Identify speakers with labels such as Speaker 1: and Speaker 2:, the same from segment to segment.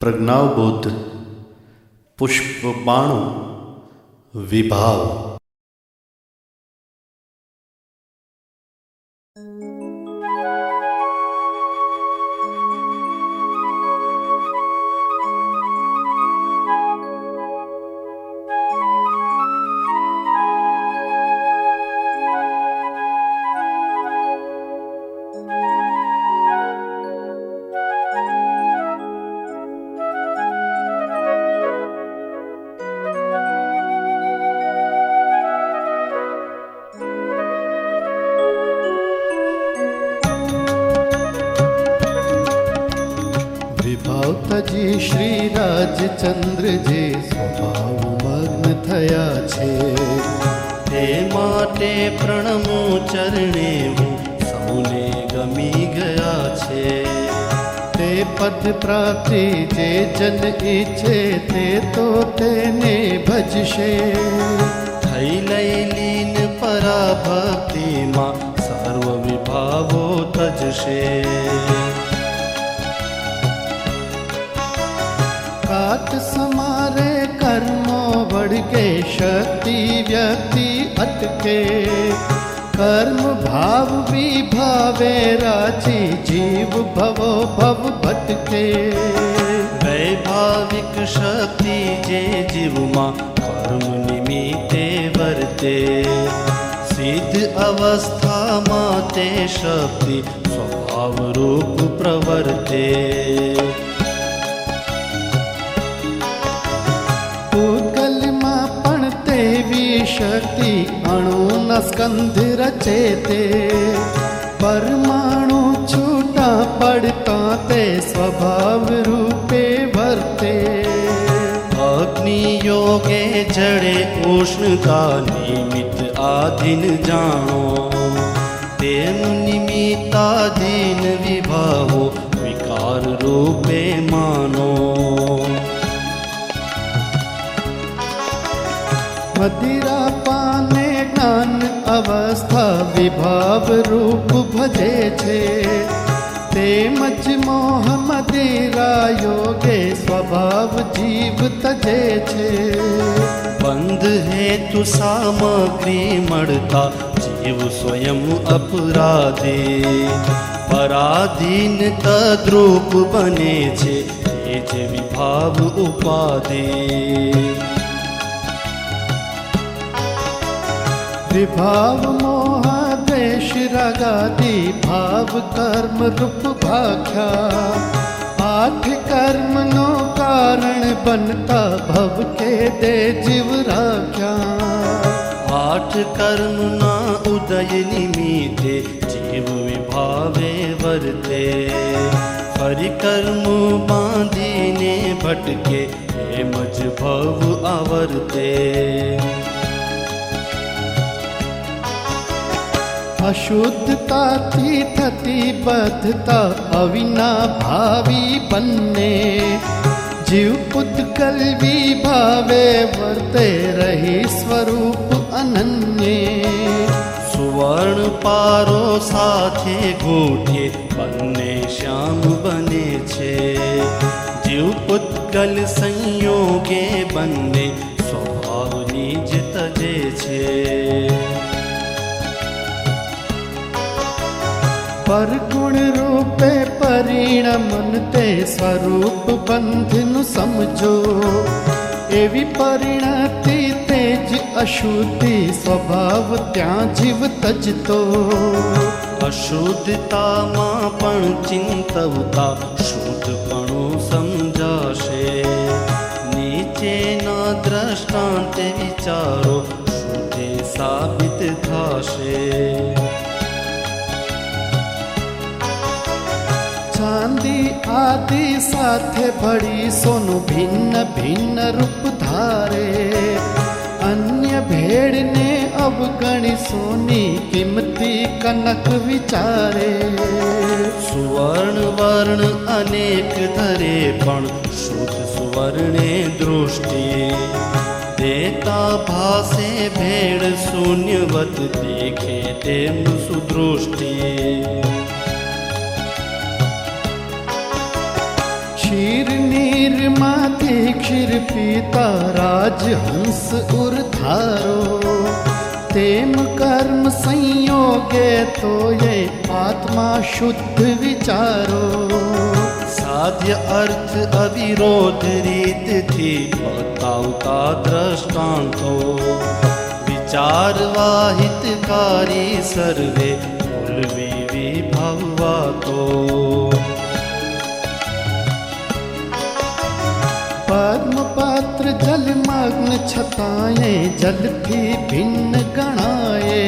Speaker 1: પ્રજ્ઞાવબોધ પુષ્પબાણું વિભાવ. વિભાવ તજી શ્રી રાજચંદ્રજી સ્વભાવ મગ્ન થયા છે.
Speaker 2: તે માટે પ્રણમો ચરણે હું સૌને ગમી ગયા છે.
Speaker 1: તે પદ પ્રાપ્તિ જે જન ઈચ્છે તે તો તેને ભજશે.
Speaker 2: થઈ લઈ લીન પરાભક્તિમાં સર્વ વિભાવો તજશે.
Speaker 1: तात समारे कर्मो बढ़ के शक्ति व्यक्ति अटके कर्म भाव भी भावे राची जीव भव भव भटके
Speaker 2: वैभाविक शक्ति जे जीव मा कर्म निमित्ते वर्ते। सिद्ध अवस्था माते शक्ति स्वभाव रूप प्रवर्ते।
Speaker 1: अणु न स्कंध रचेते परमाणु छूटा पड़ता ते स्वभावे भरते
Speaker 2: अग्नि योगे जड़े उष्णता निमित आधीन जानो तेन विकार रूपे मानो।
Speaker 1: मदिरा જ્ઞાન અવસ્થા વિભાવ રૂપ ભજે છે. તેમજ મોહ મદિરા યોગે સ્વભાવ જીવ તજે છે.
Speaker 2: બંધ હેતુ સામગ્રી મળતા જીવ સ્વયં અપરાધે. પરાધીન તદ્રૂપ બને છે, એ જ વિભાવ
Speaker 1: त्रिभाव मोहादेश रगादि भाव कर्म रूप भाख्या। आठ कर्म नो कारण बनता भव के दे जीव राख्या।
Speaker 2: आठ कर्म ना उदय निमीते जीव विभावे वरते। हरि कर्म बांधीने भटके, हे मज भव आवरते।
Speaker 1: આવર્તે અશુદ્ધતાથી થતી બધતા અવિના ભાવી બંને જીવ પુદ્ગલ વિભાવે વર્તે રહી સ્વરૂપ અનન્ય
Speaker 2: સુવર્ણ પારો સાથે ગોઠે બંને શ્યામ બને છે જીવ પુદ્ગલ સંયોગે બંને સ્વભાવની જ તજે છે
Speaker 1: પરગુણ રૂપે પરિણમન તે સ્વરૂપ બંધનું સમજો. એવી પરિણતિ તે જ અશુદ્ધિ સ્વભાવ ત્યાં જીવ તજતો.
Speaker 2: અશુદ્ધતામાં પણ ચિંતવતા શુદ્ધપણું સમજાશે. નીચેના દ્રષ્ટાંતે વિચારો શુદ્ધે સાબિત થશે.
Speaker 1: ो सोनु भिन्न भिन्न रूप धारे। अन्य भिन्नरूप्य भे अवगणि सोनी किं कनक विचारे।
Speaker 2: सुवर्ण वर्ण अनेक धरे पण शुद्ध सुवर्णे दृष्टि। देता भासे भेड़ शून्यवत देखे तेम सुदृष्टि।
Speaker 1: क्षीर नीर माते क्षीर पीता राज हंस उर थारो। तेम कर्म संयोगे तो ये आत्मा शुद्ध विचारो।
Speaker 2: साध्य अर्थ अविरोध रीत थी बतावता दृष्टांतो। विचारवाहितकारी सर्वे भूलवी तो
Speaker 1: વિચારવા હિતકારી સર્વે ભૂલવી વિભાવવાતો પદ્મપાત્ર જલમગ્ન છતાંય જલથી ભિન્ન ગણાય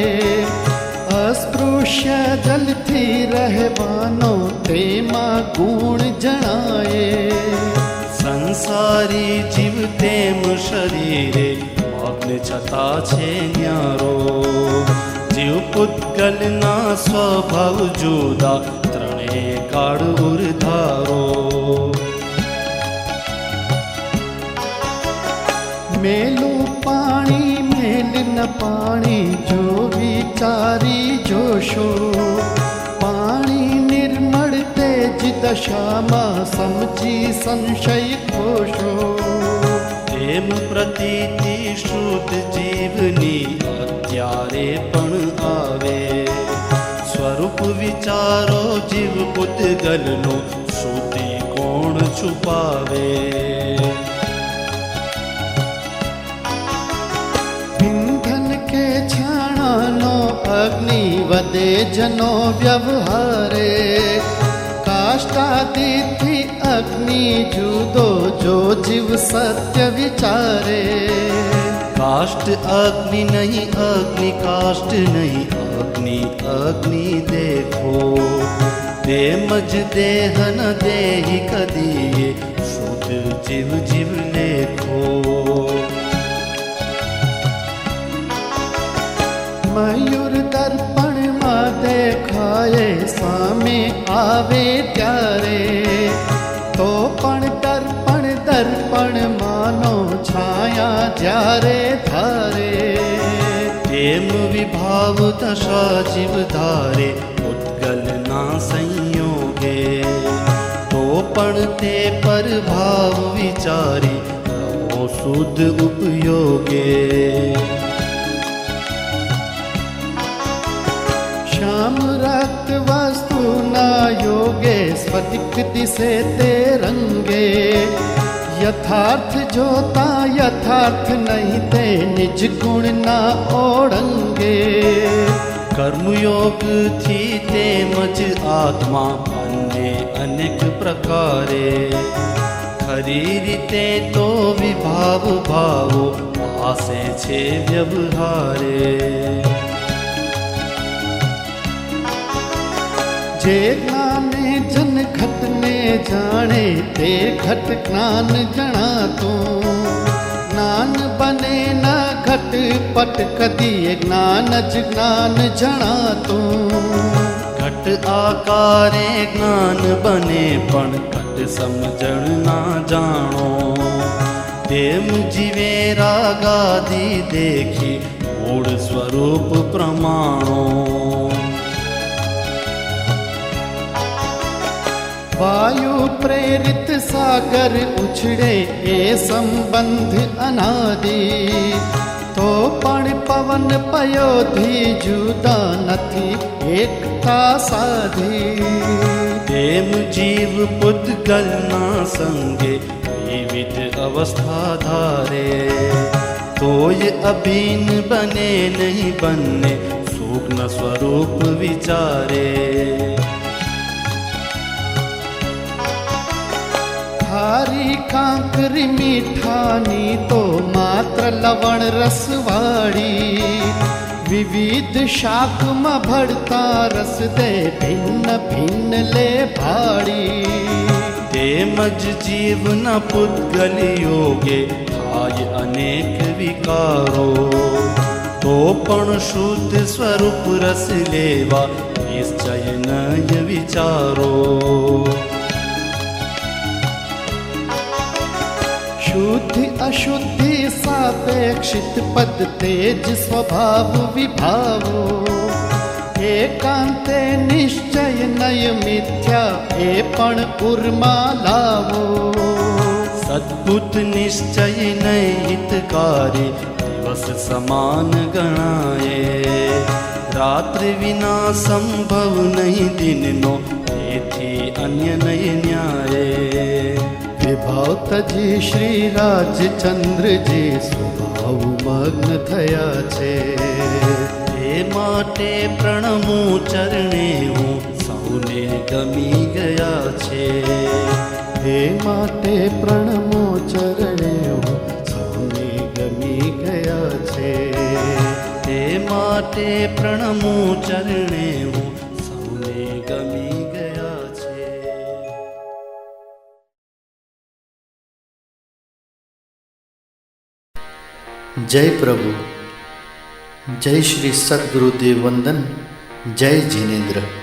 Speaker 1: અસ્પૃશ્ય જલથી રહેવાનો તેમાં ગુણ જણાય
Speaker 2: સંસારી જીવ તેમ શરીરે મગ્ન છતાં છે ન્યારો જીવ પૂતગલના સ્વભાવ જુદા ત્રણેય કાળ ઉર્ધારો
Speaker 1: મેલું પાણી ન પાણી જો વિચારી જોશો. પાણી નિર્મળ તેજ દશામાં સમજી સંશય ખોશો.
Speaker 2: એમ પ્રતીતિ શુદ્ધ જીવની અત્યારે પણ આવે. સ્વરૂપ વિચારો જીવ પૂતગલનો શ્રુતિ કોણ છુપાવે?
Speaker 1: ईंधन के क्षाणनो अग्नि वदे जनो व्यवहारे। काष्टादिति अग्नि जुदो जो जीव सत्य विचारे।
Speaker 2: काष्ट अग्नि नहीं, अग्नि काष्ट नहीं, अग्नि अग्नि देखो। दे मज देहन दे कदी शुद्ध जीव जीव देखो।
Speaker 1: मयूर दर्पण माते देखाए, स्वामी आवे त्यारे। तो पण दर्पण दर्पण मानो छाया जारे धारे।
Speaker 2: प्रेम विभाव दशा जीव धारे उद्गल ना संयोगे। तो पण ते पर भाव विचारी सुद उपयोगे।
Speaker 1: रंगे स्फटिक दिसे ते रंगे यथार्थ जोता यथार्थ नहीं, ते निज गुण ना ओढ़ंगे।
Speaker 2: कर्मयोग थी ते मज आत्मा, अन्य अनेक प्रकारे। खरी रीते तो विभाव भाव, आसे छे व्यवहारे।
Speaker 1: जेना જન ઘટને જાણે તે ઘટ જ્ઞાન જણાતું જ્ઞાન બને ન ઘટ પટ કદી જ્ઞાન જ જ્ઞાન જણાતું
Speaker 2: ઘટ આકારે જ્ઞાન બને પણ ઘટ સમજણ ના જાણો તેમ જીવે રાગાદી દેખી મૂળ સ્વરૂપ પ્રમાણો
Speaker 1: वायु प्रेरित सागर उछड़े ए संबंध अनादि। तो पण पवन पयोधी जुदा नथी एकता साधी।
Speaker 2: प्रेम जीव पुद्गल ना संगे विविध अवस्था धारे। कोय अबीन बने नहीं बने सूक्ष्म स्वरूप विचारे।
Speaker 1: ખારી કાંકરી મીઠાની તો માત્ર લવણ રસવાળી વિવિધ શાકમાં ભળતા રસ દે ભિન્ન ભિન્ન લે ભાળી
Speaker 2: તેમજ જીવના પૂતગલ યોગે થાય અનેક વિકારો તો પણ શુદ્ધ સ્વરૂપ રસ લેવા નિશ્ચય નય વિચારો
Speaker 1: शुद्धि अशुद्धि सापेक्षित पद तेज स्वभाव विभाव। एकांते निश्चय नय मिथ्या, हे पण उर्मा लावो।
Speaker 2: सद्भुत निश्चय नय हितकारी, दिवस समान गणाए रात्रि विना संभव नहीं दिन नो थी अन्य नय न्याय।
Speaker 1: વિભાવ તજી શ્રી રાજચંદ્રજી સ્વભાવ મગ્ન થયા છે.
Speaker 2: એ માટે પ્રણમું ચરણે હું સૌને ગમી ગયા છે.
Speaker 1: એ માટે પ્રણમો ચરણે હું સૌને ગમી ગયા છે.
Speaker 2: એ માટે પ્રણમો ચરણે હું
Speaker 1: जय प्रभु। जय श्री सदगुरुदेव वंदन। जय जिनेन्द्र।